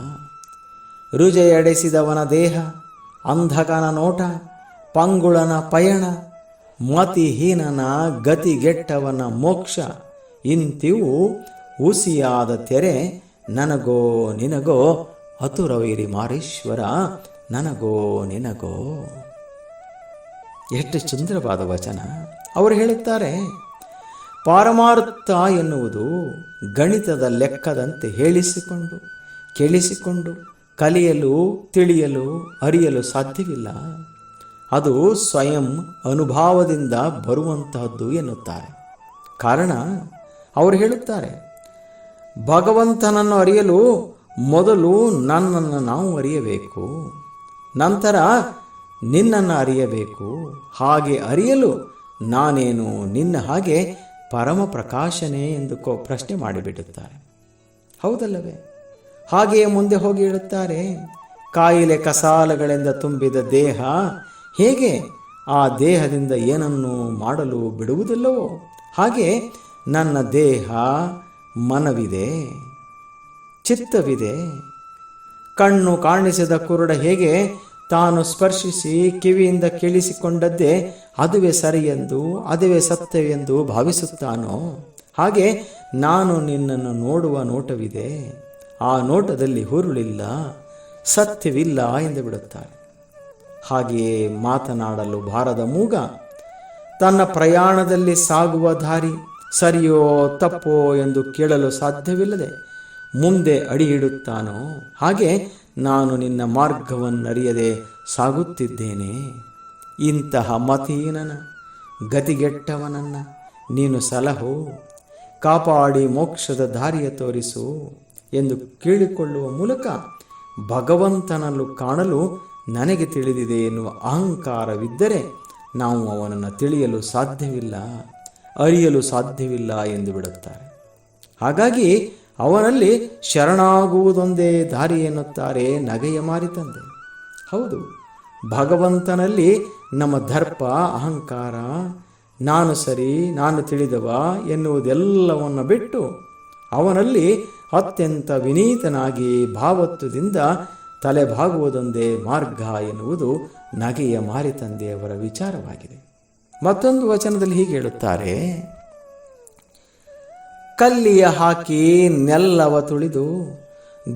[SPEAKER 3] ರುಜೆಯಡೆಸಿದವನ ದೇಹ, ಅಂಧಕನ ನೋಟ, ಪಂಗುಳನ ಪಯಣ, ಮತಿಹೀನನ ಗತಿಗೆಟ್ಟವನ ಮೋಕ್ಷ, ಇಂತಿವು ಉಸಿಯಾದ ತೆರೆ ನನಗೋ ನಿನಗೋ. ಅತುರವೈರಿ ಮಾರೀಶ್ವರ, ನನಗೋ ನಿನಗೋ. ಎಷ್ಟು ಸುಂದರವಾದ ವಚನ. ಅವರು ಹೇಳುತ್ತಾರೆ ಪಾರಮಾರ್ಥ ಎನ್ನುವುದು ಗಣಿತದ ಲೆಕ್ಕದಂತೆ ಹೇಳಿಸಿಕೊಂಡು, ಕೇಳಿಸಿಕೊಂಡು, ಕಲಿಯಲು, ತಿಳಿಯಲು, ಅರಿಯಲು ಸಾಧ್ಯವಿಲ್ಲ. ಅದು ಸ್ವಯಂ ಅನುಭವದಿಂದ ಬರುವಂತಹದ್ದು ಎನ್ನುತ್ತಾರೆ. ಕಾರಣ ಅವರು ಹೇಳುತ್ತಾರೆ, ಭಗವಂತನನ್ನು ಅರಿಯಲು ಮೊದಲು ನನ್ನನ್ನು ನಾವು ಅರಿಯಬೇಕು, ನಂತರ ನಿನ್ನನ್ನು ಅರಿಯಬೇಕು, ಹಾಗೆ ಅರಿಯಲು ನಾನೇನು ನಿನ್ನ ಹಾಗೆ ಪರಮ ಪ್ರಕಾಶನೇ ಎಂದು ಕೋ ಪ್ರಶ್ನೆ ಮಾಡಿಬಿಡುತ್ತಾರೆ. ಹೌದಲ್ಲವೇ? ಹಾಗೆಯೇ ಮುಂದೆ ಹೋಗಿ ಹೇಳುತ್ತಾರೆ, ಕಾಯಿಲೆ ಕಸಾಲಗಳಿಂದ ತುಂಬಿದ ದೇಹ ಹೇಗೆ ಆ ದೇಹದಿಂದ ಏನನ್ನು ಮಾಡಲು ಬಿಡುವುದಿಲ್ಲವೋ? ಹಾಗೆ ನನ್ನ ದೇಹ ಮನವಿದೆ, ಚಿತ್ತವಿದೆ. ಕಣ್ಣು ಕಾಣಿಸಿದ ಕುರುಡ ಹೇಗೆ ತಾನು ಸ್ಪರ್ಶಿಸಿ ಕಿವಿಯಿಂದ ಕೇಳಿಸಿಕೊಂಡದ್ದೇ ಅದುವೇ ಎಂದು ಅದುವೇ ಸತ್ಯವೆಂದು ಭಾವಿಸುತ್ತಾನೋ? ಹಾಗೆ ನಾನು ನಿನ್ನನ್ನು ನೋಡುವ ನೋಟವಿದೆ. ಆ ನೋಟದಲ್ಲಿ ಹುರುಳಿಲ್ಲ, ಸತ್ಯವಿಲ್ಲ ಎಂದು ಬಿಡುತ್ತಾನೆ ಹಾಗೆಯೇ ಮಾತನಾಡಲು ಬಾರದ ಮೂಗ, ತನ್ನ ಪ್ರಯಾಣದಲ್ಲಿ ಸಾಗುವ ದಾರಿ ಸರಿಯೋ ತಪ್ಪೋ ಎಂದು ಕೇಳಲು ಸಾಧ್ಯವಿಲ್ಲದೆ ಮುಂದೆ ಅಡಿ ಇಡುತ್ತಾನೋ? ಹಾಗೆ ನಾನು ನಿನ್ನ ಮಾರ್ಗವನ್ನರಿಯದೆ ಸಾಗುತ್ತಿದ್ದೇನೆ. ಇಂತಹ ಮತೀನನ, ಗತಿಗೆಟ್ಟವನನ್ನು ನೀನು ಸಲಹು. ಕಾಪಾಡಿ ಮೋಕ್ಷದ ದಾರಿಯ ತೋರಿಸು ಎಂದು ಕೇಳಿಕೊಳ್ಳುವ ಮೂಲಕ ಭಗವಂತನಲ್ಲೂ ಕಾಣಲು ನನಗೆ ತಿಳಿದಿದೆ ಎನ್ನುವ ಅಹಂಕಾರವಿದ್ದರೆ ನಾವು ಅವನನ್ನು ತಿಳಿಯಲು ಸಾಧ್ಯವಿಲ್ಲ, ಅರಿಯಲು ಸಾಧ್ಯವಿಲ್ಲ ಎಂದು ಬಿಡುತ್ತಾರೆ. ಹಾಗಾಗಿ ಅವನಲ್ಲಿ ಶರಣಾಗುವುದೊಂದೇ ದಾರಿ ಎನ್ನುತ್ತಾರೆ ನಗೆಯ ಮಾರಿತಂದೆ ಹೌದು, ಭಗವಂತನಲ್ಲಿ ನಮ್ಮ ದರ್ಪ, ಅಹಂಕಾರ, ನಾನು ಸರಿ, ನಾನು ತಿಳಿದವ ಎನ್ನುವುದೆಲ್ಲವನ್ನು ಬಿಟ್ಟು ಅವನಲ್ಲಿ ಅತ್ಯಂತ ವಿನೀತನಾಗಿ ಭಾವತ್ವದಿಂದ ತಲೆಬಾಗುವುದೊಂದೇ ಮಾರ್ಗ ಎನ್ನುವುದು ನಗೆಯ ಮಾರಿತಂದೆಯವರ ವಿಚಾರವಾಗಿದೆ. ಮತ್ತೊಂದು ವಚನದಲ್ಲಿ ಹೀಗೆ ಹೇಳುತ್ತಾರೆ ಕಲ್ಲಿಯ ಹಾಕಿ ನೆಲ್ಲವ ತುಳಿದು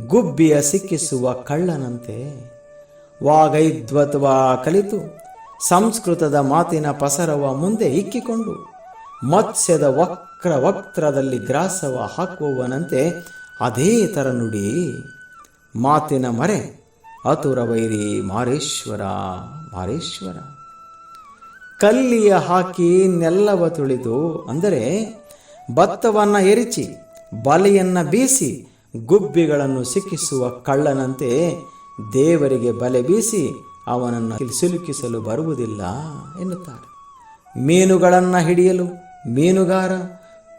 [SPEAKER 3] ಗುಬ್ಬಿಯ ಸಿಕ್ಕಿಸುವ ಕಳ್ಳನಂತೆ ವಾಗೈದ್ವತ್ವ ಕಲಿತು ಸಂಸ್ಕೃತದ ಮಾತಿನ ಪಸರವ ಮುಂದೆ ಇಕ್ಕಿಕೊಂಡು ಮತ್ಸ್ಯದ ವಕ್ರ ವಕ್ರದಲ್ಲಿ ಗ್ರಾಸವ ಹಾಕುವವನಂತೆ ಅದೇ ಥರ ನುಡಿ. ಮಾತಿನ ಮರೆ, ಅತುರ ವೈರಿ ಮಾರೇಶ್ವರ ಮಾರೇಶ್ವರ. ಕಲ್ಲಿಯ ಹಾಕಿ ನೆಲ್ಲವ ತುಳಿದು ಅಂದರೆ ಭತ್ತವನ್ನ ಎರಿಚಿ, ಬಲೆಯನ್ನ ಬೀಸಿ, ಗುಬ್ಬಿಗಳನ್ನು ಸಿಕ್ಕಿಸುವ ಕಳ್ಳನಂತೆ ದೇವರಿಗೆ ಬಲೆ ಬೀಸಿ ಅವನನ್ನು ಸಿಲುಕಿಸಲು ಬರುವುದಿಲ್ಲ ಎನ್ನುತ್ತಾರೆ. ಮೀನುಗಳನ್ನು ಹಿಡಿಯಲು ಮೀನುಗಾರ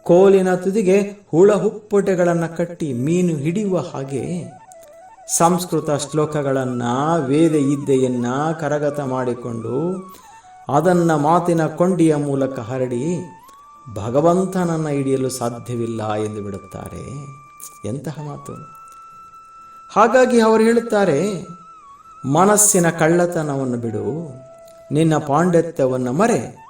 [SPEAKER 3] ಕೋಲಿನ ತುದಿಗೆ ಹುಳ ಹುಪ್ಪಟೆಗಳನ್ನು ಕಟ್ಟಿ ಮೀನು ಹಿಡಿಯುವ ಹಾಗೆ ಸಂಸ್ಕೃತ ಶ್ಲೋಕಗಳನ್ನು ವೇದ ಇದ್ದೆಯನ್ನು ಕರಗತ ಮಾಡಿಕೊಂಡು ಅದನ್ನು ಮಾತಿನ ಕೊಂಡಿಯ ಮೂಲಕ ಹರಡಿ ಭಗವಂತನನ್ನು ಹಿಡಿಯಲು ಸಾಧ್ಯವಿಲ್ಲ ಎಂದು ಬಿಡುತ್ತಾರೆ. ಎಂತಹ ಮಾತು? ಹಾಗಾಗಿ ಅವರು ಹೇಳುತ್ತಾರೆ, ಮನಸ್ಸಿನ ಕಳ್ಳತನವನ್ನು ಬಿಡು, ನಿನ್ನ ಪಾಂಡಿತ್ಯವನ್ನು ಮರೆ.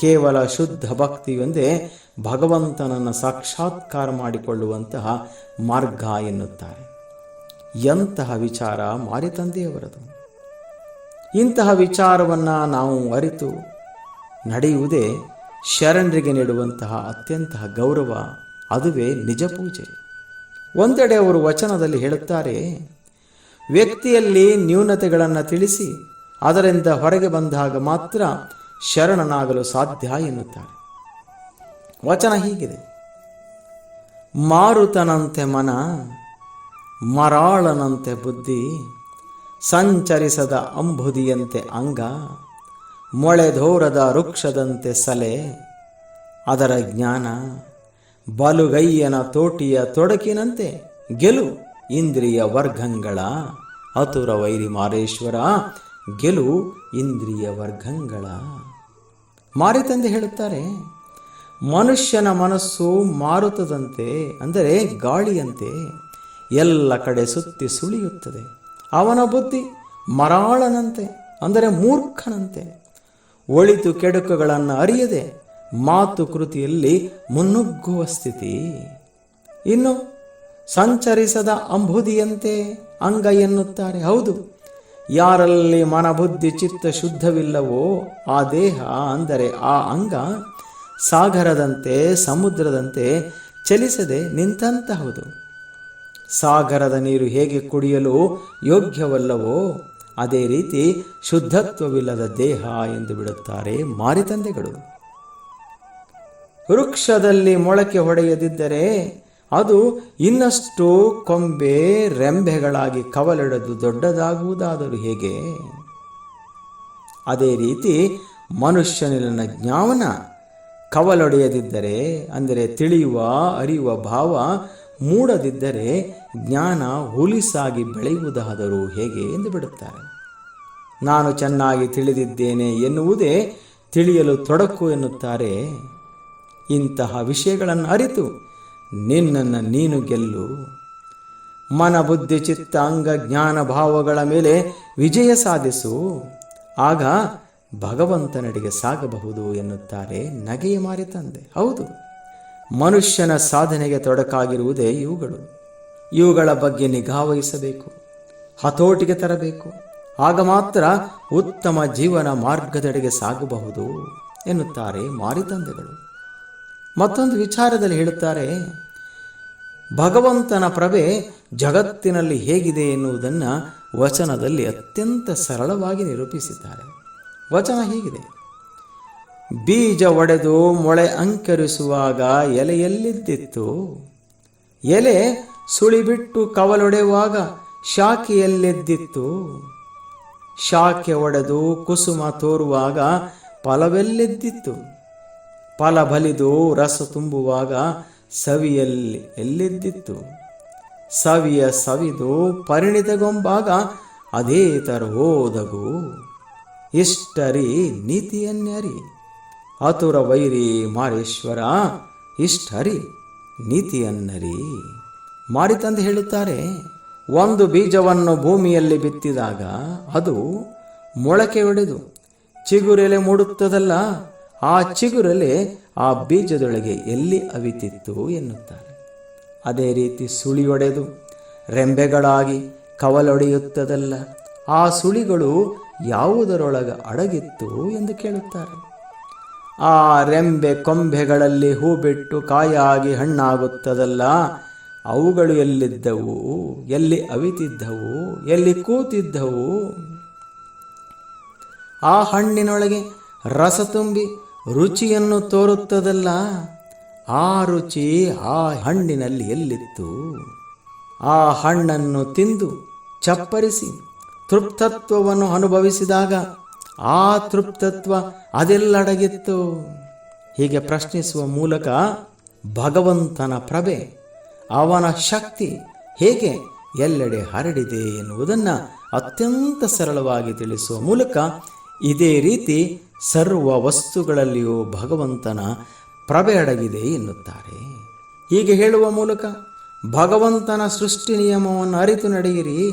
[SPEAKER 3] ಕೇವಲ ಶುದ್ಧ ಭಕ್ತಿಯೊಂದೇ ಭಗವಂತನನ್ನು ಸಾಕ್ಷಾತ್ಕಾರ ಮಾಡಿಕೊಳ್ಳುವಂತಹ ಮಾರ್ಗ ಎನ್ನುತ್ತಾರೆ. ಎಂತಹ ವಿಚಾರ ಮಾರಿತಂದೆಯವರದು. ಇಂತಹ ವಿಚಾರವನ್ನು ನಾವು ಅರಿತು ನಡೆಯುವುದೇ ಶರಣರಿಗೆ ನೀಡುವಂತಹ ಅತ್ಯಂತ ಗೌರವ ಅದುವೇ ನಿಜ ಪೂಜೆ. ಒಂದೆಡೆ ಅವರು ವಚನದಲ್ಲಿ ಹೇಳುತ್ತಾರೆ, ವ್ಯಕ್ತಿಯಲ್ಲಿ ನ್ಯೂನತೆಗಳನ್ನು ತಿಳಿಸಿ, ಅದರಿಂದ ಹೊರಗೆ ಬಂದಾಗ ಮಾತ್ರ ಶರಣನಾಗಲು ಸಾಧ್ಯ ಎನ್ನುತ್ತಾರೆ. ವಚನ ಹೀಗಿದೆ, ಮಾರುತನಂತೆ ಮನ, ಮರಾಳನಂತೆ ಬುದ್ಧಿ, ಸಂಚರಿಸದ ಅಂಬುದಿಯಂತೆ ಅಂಗ. ಮೊಳೆಧೋರದ ವೃಕ್ಷದಂತೆ ಸಲೆ. ಅದರ ಜ್ಞಾನ ಬಲುಗೈಯನ ತೋಟಿಯ ತೊಡಕಿನಂತೆ. ಗೆಲು ಇಂದ್ರಿಯ ವರ್ಗಂಗಳ ಅತುರ ವೈರಿ ಮಾರೇಶ್ವರ ಗೆಲು ಇಂದ್ರಿಯ ವರ್ಗಂಗಳ ಮಾರಿತಂದೆ ಹೇಳುತ್ತಾರೆ, ಮನುಷ್ಯನ ಮನಸ್ಸು ಮಾರುತದಂತೆ, ಅಂದರೆ ಗಾಳಿಯಂತೆ, ಎಲ್ಲ ಕಡೆ ಸುತ್ತಿ ಸುಳಿಯುತ್ತದೆ. ಅವನ ಬುದ್ಧಿ ಮರಾಳನಂತೆ, ಅಂದರೆ ಮೂರ್ಖನಂತೆ. ಒಳಿತು ಕೆಡುಕುಗಳನ್ನು ಅರಿಯದೆ ಮಾತು ಕೃತಿಯಲ್ಲಿ ಮುನ್ನುಗ್ಗುವ ಸ್ಥಿತಿ. ಇನ್ನು ಸಂಚರಿಸದ ಅಂಬುದಿಯಂತೆ ಅಂಗ ಎನ್ನುತ್ತಾರೆ. ಹೌದು, ಯಾರಲ್ಲಿ ಮನಬುದ್ಧಿ ಚಿತ್ತ ಶುದ್ಧವಿಲ್ಲವೋ ಆ ದೇಹ, ಅಂದರೆ ಆ ಅಂಗ, ಸಾಗರದಂತೆ, ಸಮುದ್ರದಂತೆ ಚಲಿಸದೆ ನಿಂತಂತಹುದು. ಸಾಗರದ ನೀರು ಹೇಗೆ ಕುಡಿಯಲು ಯೋಗ್ಯವಲ್ಲವೋ ಅದೇ ರೀತಿ ಶುದ್ಧತ್ವವಿಲ್ಲದ ದೇಹ ಎಂದು ಬಿಡುತ್ತಾರೆ ಮಾರಿತಂದೆಗಳು. ವೃಕ್ಷದಲ್ಲಿ ಮೊಳಕೆ ಹೊಡೆಯದಿದ್ದರೆ ಅದು ಇನ್ನಷ್ಟು ಕೊಂಬೆ ರೆಂಬೆಗಳಾಗಿ ಕವಲೆಡೆದು ದೊಡ್ಡದಾಗುವುದಾದರೂ ಹೇಗೆ? ಅದೇ ರೀತಿ ಮನುಷ್ಯನಲ್ಲಿನ ಜ್ಞಾನ ಕವಲೊಡೆಯದಿದ್ದರೆ, ಅಂದರೆ ತಿಳಿಯುವ, ಅರಿಯುವ ಭಾವ ಮೂಡದಿದ್ದರೆ ಜ್ಞಾನ ಹುಲಿಸಾಗಿ ಬೆಳೆಯುವುದಾದರೂ ಹೇಗೆ ಎಂದು ಬಿಡುತ್ತಾರೆ. ನಾನು ಚೆನ್ನಾಗಿ ತಿಳಿದಿದ್ದೇನೆ ಎನ್ನುವುದೇ ತಿಳಿಯಲು ತೊಡಕು ಎನ್ನುತ್ತಾರೆ. ಇಂತಹ ವಿಷಯಗಳನ್ನು ಅರಿತು ನಿನ್ನನ್ನು ನೀನು ಗೆಲ್ಲು. ಮನ ಬುದ್ಧಿ ಚಿತ್ತ, ಅಂಗ, ಜ್ಞಾನ, ಭಾವಗಳ ಮೇಲೆ ವಿಜಯ ಸಾಧಿಸು. ಆಗ ಭಗವಂತನಡೆಗೆ ಸಾಗಬಹುದು ಎನ್ನುತ್ತಾರೆ ನಗೆಯ ಮಾರಿ ತಂದೆ. ಹೌದು. ಮನುಷ್ಯನ ಸಾಧನೆಗೆ ತೊಡಕಾಗಿರುವುದೇ ಇವುಗಳು. ಇವುಗಳ ಬಗ್ಗೆ ನಿಗಾ ವಹಿಸಬೇಕು, ಹತೋಟಿಗೆ ತರಬೇಕು. ಆಗ ಮಾತ್ರ ಉತ್ತಮ ಜೀವನ ಮಾರ್ಗದೆಡೆಗೆ ಸಾಗಬಹುದು ಎನ್ನುತ್ತಾರೆ ಮಾರಿತಂದೆಗಳು ಮತ್ತೊಂದು ವಿಚಾರದಲ್ಲಿ ಹೇಳುತ್ತಾರೆ, ಭಗವಂತನ ಪ್ರಭೆ ಜಗತ್ತಿನಲ್ಲಿ ಹೇಗಿದೆ ಎನ್ನುವುದನ್ನು ವಚನದಲ್ಲಿ ಅತ್ಯಂತ ಸರಳವಾಗಿ ನಿರೂಪಿಸಿದ್ದಾರೆ. ವಚನ ಹೀಗಿದೆ ಬೀಜ ಒಡೆದು ಮೊಳೆ ಅಂಕರಿಸುವಾಗ ಎಲೆಯಲ್ಲಿದ್ದಿತ್ತು. ಎಲೆ ಸುಳಿಬಿಟ್ಟು ಕವಲೊಡೆಯುವಾಗ ಶಾಖೆಯಲ್ಲೆದ್ದಿತ್ತು. ಶಾಖೆ ಒಡೆದು ಕುಸುಮ ತೋರುವಾಗ ಫಲವೆಲ್ಲೆದ್ದಿತ್ತು. ಫಲ ಬಲಿದು ರಸ ತುಂಬುವಾಗ ಸವಿಯಲ್ಲಿ ಎಲ್ಲಿದ್ದಿತ್ತು. ಸವಿಯ ಸವಿದು ಪರಿಣಿತಗೊಂಬಾಗ ಅದೇ ತರ ಹೋದಗು ಇಷ್ಟರಿ ನೀತಿಯನ್ಯರಿ ಆತುರ ವೈರಿ ಮಾರೇಶ್ವರ ಇಷ್ಟರಿ ನೀತಿಯನ್ನರಿ. ಮಾರಿತಂದು ಹೇಳುತ್ತಾರೆ, ಒಂದು ಬೀಜವನ್ನು ಭೂಮಿಯಲ್ಲಿ ಬಿತ್ತಿದಾಗ ಅದು ಮೊಳಕೆ ಒಡೆದು ಚಿಗುರೆಲೆ ಮೂಡುತ್ತದಲ್ಲ, ಆ ಚಿಗುರೆಲೆ ಆ ಬೀಜದೊಳಗೆ ಎಲ್ಲಿ ಅವಿತಿತ್ತು ಎನ್ನುತ್ತಾರೆ. ಅದೇ ರೀತಿ ಸುಳಿಯೊಡೆದು ರೆಂಬೆಗಳಾಗಿ ಕವಲೊಡೆಯುತ್ತದಲ್ಲ, ಆ ಸುಳಿಗಳು ಯಾವುದರೊಳಗೆ ಅಡಗಿತ್ತು ಎಂದು ಕೇಳುತ್ತಾರೆ. ಆ ರೆಂಬೆ ಕೊಂಬೆಗಳಲ್ಲಿ ಹೂ ಬಿಟ್ಟು ಕಾಯಾಗಿ ಹಣ್ಣಾಗುತ್ತದಲ್ಲ? ಅವುಗಳು ಎಲ್ಲಿದ್ದವು? ಎಲ್ಲಿ ಅವಿತಿದ್ದವು? ಎಲ್ಲಿ ಕೂತಿದ್ದವು? ಆ ಹಣ್ಣಿನೊಳಗೆ ರಸ ತುಂಬಿ ರುಚಿಯನ್ನು ತೋರುತ್ತದಲ್ಲ? ಆ ರುಚಿ ಆ ಹಣ್ಣಿನಲ್ಲಿ ಎಲ್ಲಿತ್ತು? ಆ ಹಣ್ಣನ್ನು ತಿಂದು ಚಪ್ಪರಿಸಿ ತೃಪ್ತತ್ವವನ್ನು ಅನುಭವಿಸಿದಾಗ ಆ ತೃಪ್ತತ್ವ ಅದೆಲ್ಲಡಗಿತ್ತು. ಹೀಗೆ ಪ್ರಶ್ನಿಸುವ ಮೂಲಕ ಭಗವಂತನ ಪ್ರಭೆ, ಅವನ ಶಕ್ತಿ ಹೇಗೆ ಎಲ್ಲೆಡೆ ಹರಡಿದೆ ಎನ್ನುವುದನ್ನು ಅತ್ಯಂತ ಸರಳವಾಗಿ ತಿಳಿಸುವ ಮೂಲಕ ಇದೇ ರೀತಿ ಸರ್ವ ವಸ್ತುಗಳಲ್ಲಿಯೂ ಭಗವಂತನ ಪ್ರಭೆ ಅಡಗಿದೆ ಎನ್ನುತ್ತಾರೆ. ಹೀಗೆ ಹೇಳುವ ಮೂಲಕ ಭಗವಂತನ ಸೃಷ್ಟಿ ನಿಯಮವನ್ನು ಅರಿತು ನಡೆಯಿರಿ.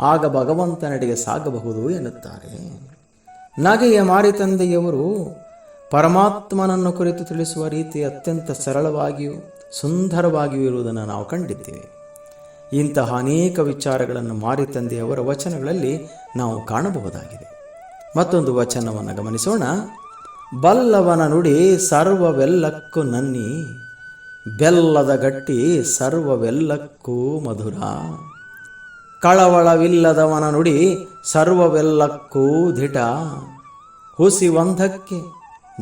[SPEAKER 3] ಆಗ ಭಗವಂತನಡೆಗೆ ಸಾಗಬಹುದು ಎನ್ನುತ್ತಾರೆ. ನಗೆಯ ಮಾರಿತಂದೆಯವರು ಪರಮಾತ್ಮನನ್ನು ಕುರಿತು ತಿಳಿಸುವ ರೀತಿ ಅತ್ಯಂತ ಸರಳವಾಗಿಯೂ ಸುಂದರವಾಗಿಯೂ ಇರುವುದನ್ನು ನಾವು ಕಂಡಿದ್ದೇವೆ. ಇಂತಹ ಅನೇಕ ವಿಚಾರಗಳನ್ನು ಮಾರಿತಂದೆಯವರ ವಚನಗಳಲ್ಲಿ ನಾವು ಕಾಣಬಹುದಾಗಿದೆ. ಮತ್ತೊಂದು ವಚನವನ್ನು ಗಮನಿಸೋಣ. ಬಲ್ಲವನ ನುಡಿ ಸರ್ವವೆಲ್ಲಕ್ಕೂ ನನ್ನಿ, ಬೆಲ್ಲದ ಗಟ್ಟಿ ಸರ್ವವೆಲ್ಲಕ್ಕೂ ಮಧುರ. ಕಳವಳವಿಲ್ಲದವನ ನುಡಿ ಸರ್ವವೆಲ್ಲಕ್ಕೂ ದಿಟ. ಹುಸಿ ಒಂದಕ್ಕೆ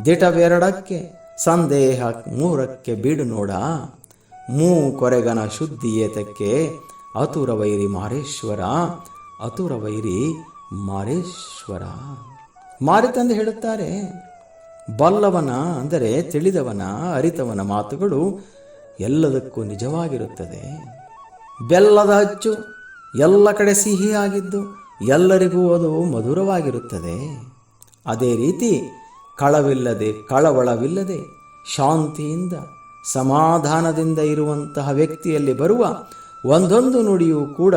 [SPEAKER 3] ದಿಟವೆರಡಕ್ಕೆ ಸಂದೇಹ ಮೂರಕ್ಕೆ ಬೀಡು ನೋಡ. ಮೂ ಕೊರೆಗನ ಶುದ್ಧಿಯೇತಕ್ಕೆ ಅತುರ ವೈರಿ ಮಾರೇಶ್ವರ, ಅತುರ ವೈರಿ ಮಾರೇಶ್ವರ. ಮಾರಿತಂದು ಹೇಳುತ್ತಾರೆ, ಬಲ್ಲವನ ಅಂದರೆ ತಿಳಿದವನ, ಅರಿತವನ ಮಾತುಗಳು ಎಲ್ಲದಕ್ಕೂ ನಿಜವಾಗಿರುತ್ತದೆ. ಬೆಲ್ಲದ ಅಚ್ಚು ಎಲ್ಲ ಕಡೆ ಸಿಹಿಯಾಗಿದ್ದು ಎಲ್ಲರಿಗೂ ಅದು ಮಧುರವಾಗಿರುತ್ತದೆ. ಅದೇ ರೀತಿ ಕಳವಿಲ್ಲದೆ, ಕಳವಳವಿಲ್ಲದೆ, ಶಾಂತಿಯಿಂದ, ಸಮಾಧಾನದಿಂದ ಇರುವಂತಹ ವ್ಯಕ್ತಿಯಲ್ಲಿ ಬರುವ ಒಂದೊಂದು ನುಡಿಯೂ ಕೂಡ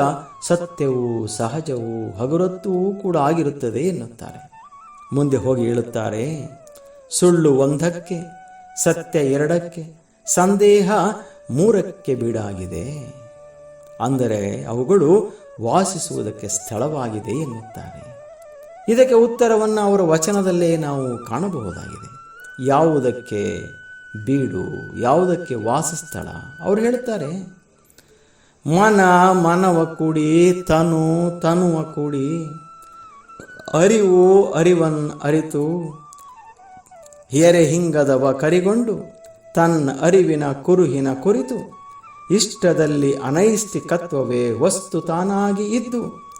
[SPEAKER 3] ಸತ್ಯವೂ ಸಹಜವೂ ಹಗುರತ್ವವೂ ಕೂಡ ಆಗಿರುತ್ತದೆ ಎನ್ನುತ್ತಾರೆ. ಮುಂದೆ ಹೋಗಿ ಹೇಳುತ್ತಾರೆ, ಸುಳ್ಳು ಒಂದಕ್ಕೆ, ಸತ್ಯ ಎರಡಕ್ಕೆ, ಸಂದೇಹ ಮೂರಕ್ಕೆ ಬೀಡಾಗಿದೆ. ಅಂದರೆ ಅವುಗಳು ವಾಸಿಸುವುದಕ್ಕೆ ಸ್ಥಳವಾಗಿದೆ ಎನ್ನುತ್ತಾರೆ. ಇದಕ್ಕೆ ಉತ್ತರವನ್ನು ಅವರ ವಚನದಲ್ಲೇ ನಾವು ಕಾಣಬಹುದಾಗಿದೆ. ಯಾವುದಕ್ಕೆ ಬೀಡು, ಯಾವುದಕ್ಕೆ ವಾಸಸ್ಥಳ, ಅವರು ಹೇಳ್ತಾರೆ ಮನ, ಮನವ ಕೂಡಿ, ತನು, ತನುವ ಕೂಡಿ, ಅರಿವು, ಅರಿವನ್ ಅರಿತು, ಎರೆ ಹಿಂಗದವ ಕರಿಗೊಂಡು, ತನ್ನ ಅರಿವಿನ ಕುರುಹಿನ ಕುರಿತು. ಇಷ್ಟದಲ್ಲಿ ಅನೈಸ್ತಿಕತ್ವವೇ ವಸ್ತು ತಾನಾಗಿ ಇದ್ದು,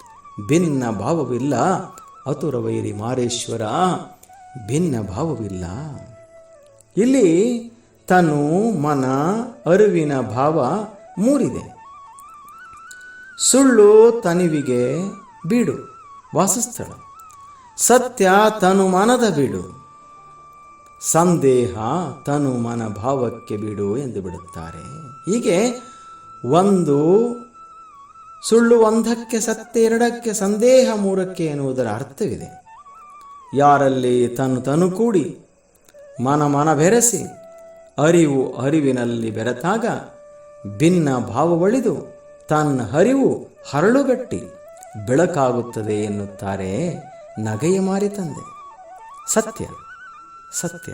[SPEAKER 3] ಭಿನ್ನ ಭಾವವಿಲ್ಲ. ಅತುರವೈರಿ ಮಾರೇಶ್ವರ, ಭಿನ್ನ ಭಾವವಿಲ್ಲ. ಇಲ್ಲಿ ತನು ಮನ, ಅರಿವಿನ ಭಾವ ಮೂರಿದೆ ಸುಳ್ಳು ತನಿವಿಗೆ ಬೀಡು, ವಾಸಸ್ಥಳ. ಸತ್ಯ ತನು ಮನದ ಬೀಡು, ಸಂದೇಹ ತನು ಮನ ಭಾವಕ್ಕೆ ಬಿಡು ಎಂದು ಬಿಡುತ್ತಾರೆ. ಹೀಗೆ ಒಂದು ಸುಳ್ಳು ಒಂದಕ್ಕೆ ಸತ್ಯ ಎರಡಕ್ಕೆ ಸಂದೇಹ ಮೂರಕ್ಕೆ ಎನ್ನುವುದರ ಅರ್ಥವಿದೆ. ಯಾರಲ್ಲಿ ತನು ತನು ಕೂಡಿ ಮನ ಮನ ಬೆರೆಸಿ ಅರಿವು ಅರಿವಿನಲ್ಲಿ ಬೆರೆತಾಗ ಭಿನ್ನ ಭಾವವಳಿದು ತನ್ನ ಹರಿವು ಹರಳುಗಟ್ಟಿ ಬೆಳಕಾಗುತ್ತದೆ ಎನ್ನುತ್ತಾರೆ ನಗೆಯ ಮಾರಿ ತಂದೆ. ಸತ್ಯ ಸತ್ಯ.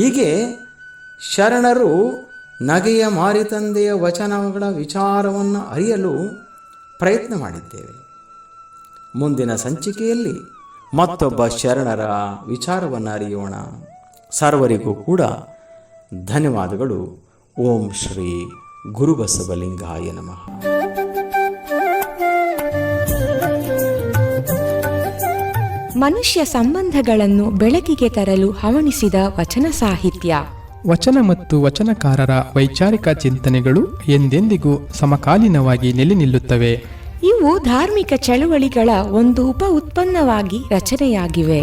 [SPEAKER 3] ಹೀಗೆ ಶರಣರು ನಗೆಯ ಮಾರಿತಂದೆಯ ವಚನಗಳ ವಿಚಾರವನ್ನು ಅರಿಯಲು ಪ್ರಯತ್ನ ಮಾಡಿದ್ದೇವೆ. ಮುಂದಿನ ಸಂಚಿಕೆಯಲ್ಲಿ ಮತ್ತೊಬ್ಬ ಶರಣರ ವಿಚಾರವನ್ನು ಅರಿಯೋಣ. ಸರ್ವರಿಗೂ ಕೂಡ ಧನ್ಯವಾದಗಳು. ಓಂ ಶ್ರೀ ಗುರುಬಸವಲಿಂಗಾಯ ನಮಃ.
[SPEAKER 2] ಮನುಷ್ಯ ಸಂಬಂಧಗಳನ್ನು ಬೆಳಕಿಗೆ ತರಲು ಹವಣಿಸಿದ ವಚನ ಸಾಹಿತ್ಯ.
[SPEAKER 1] ವಚನ ಮತ್ತು ವಚನಕಾರರ ವೈಚಾರಿಕ ಚಿಂತನೆಗಳು ಎಂದೆಂದಿಗೂ ಸಮಕಾಲೀನವಾಗಿ ನೆಲೆ ನಿಲ್ಲುತ್ತವೆ
[SPEAKER 2] ಇವು ಧಾರ್ಮಿಕ ಚಳುವಳಿಗಳ ಒಂದು ಉಪ ಉತ್ಪನ್ನವಾಗಿ ರಚನೆಯಾಗಿವೆ.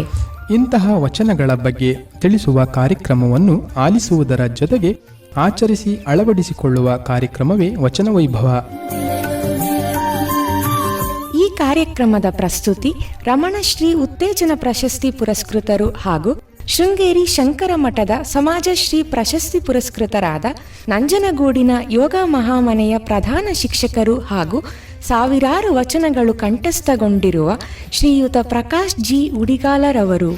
[SPEAKER 1] ಇಂತಹ ವಚನಗಳ ಬಗ್ಗೆ ತಿಳಿಸುವ ಕಾರ್ಯಕ್ರಮವನ್ನು ಆಲಿಸುವುದರ ಜೊತೆಗೆ ಆಚರಿಸಿ ಅಳವಡಿಸಿಕೊಳ್ಳುವ ಕಾರ್ಯಕ್ರಮವೇ ವಚನ ವೈಭವ.
[SPEAKER 2] ಈ ಕಾರ್ಯಕ್ರಮದ ಪ್ರಸ್ತುತಿ ರಮಣಶ್ರೀ ಉತ್ತೇಜನ ಪ್ರಶಸ್ತಿ ಪುರಸ್ಕೃತರು ಹಾಗೂ ಶೃಂಗೇರಿ ಶಂಕರ ಮಠದ ಸಮಾಜಶ್ರೀ ಪ್ರಶಸ್ತಿ ಪುರಸ್ಕೃತರಾದ ನಂಜನಗೂಡಿನ ಯೋಗ ಮಹಾಮನೆಯ ಪ್ರಧಾನ ಶಿಕ್ಷಕರು ಹಾಗೂ ಸಾವಿರಾರು ವಚನಗಳು ಕಂಠಸ್ಥಗೊಂಡಿರುವ ಶ್ರೀಯುತ ಪ್ರಕಾಶ್ ಜಿ ಉಡಿಗಾಲರವರು.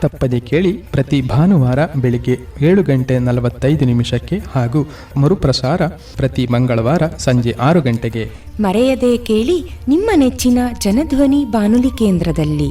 [SPEAKER 1] ತಪ್ಪದೆ ಕೇಳಿ ಪ್ರತಿ ಭಾನುವಾರ ಬೆಳಿಗ್ಗೆ ಏಳು ಗಂಟೆ ನಲವತ್ತೈದು ನಿಮಿಷಕ್ಕೆ ಹಾಗೂ ಮರುಪ್ರಸಾರ ಪ್ರತಿ ಮಂಗಳವಾರ ಸಂಜೆ ಆರು ಗಂಟೆಗೆ.
[SPEAKER 2] ಮರೆಯದೆ ಕೇಳಿ ನಿಮ್ಮ ನೆಚ್ಚಿನ ಜನಧ್ವನಿ ಬಾನುಲಿ ಕೇಂದ್ರದಲ್ಲಿ.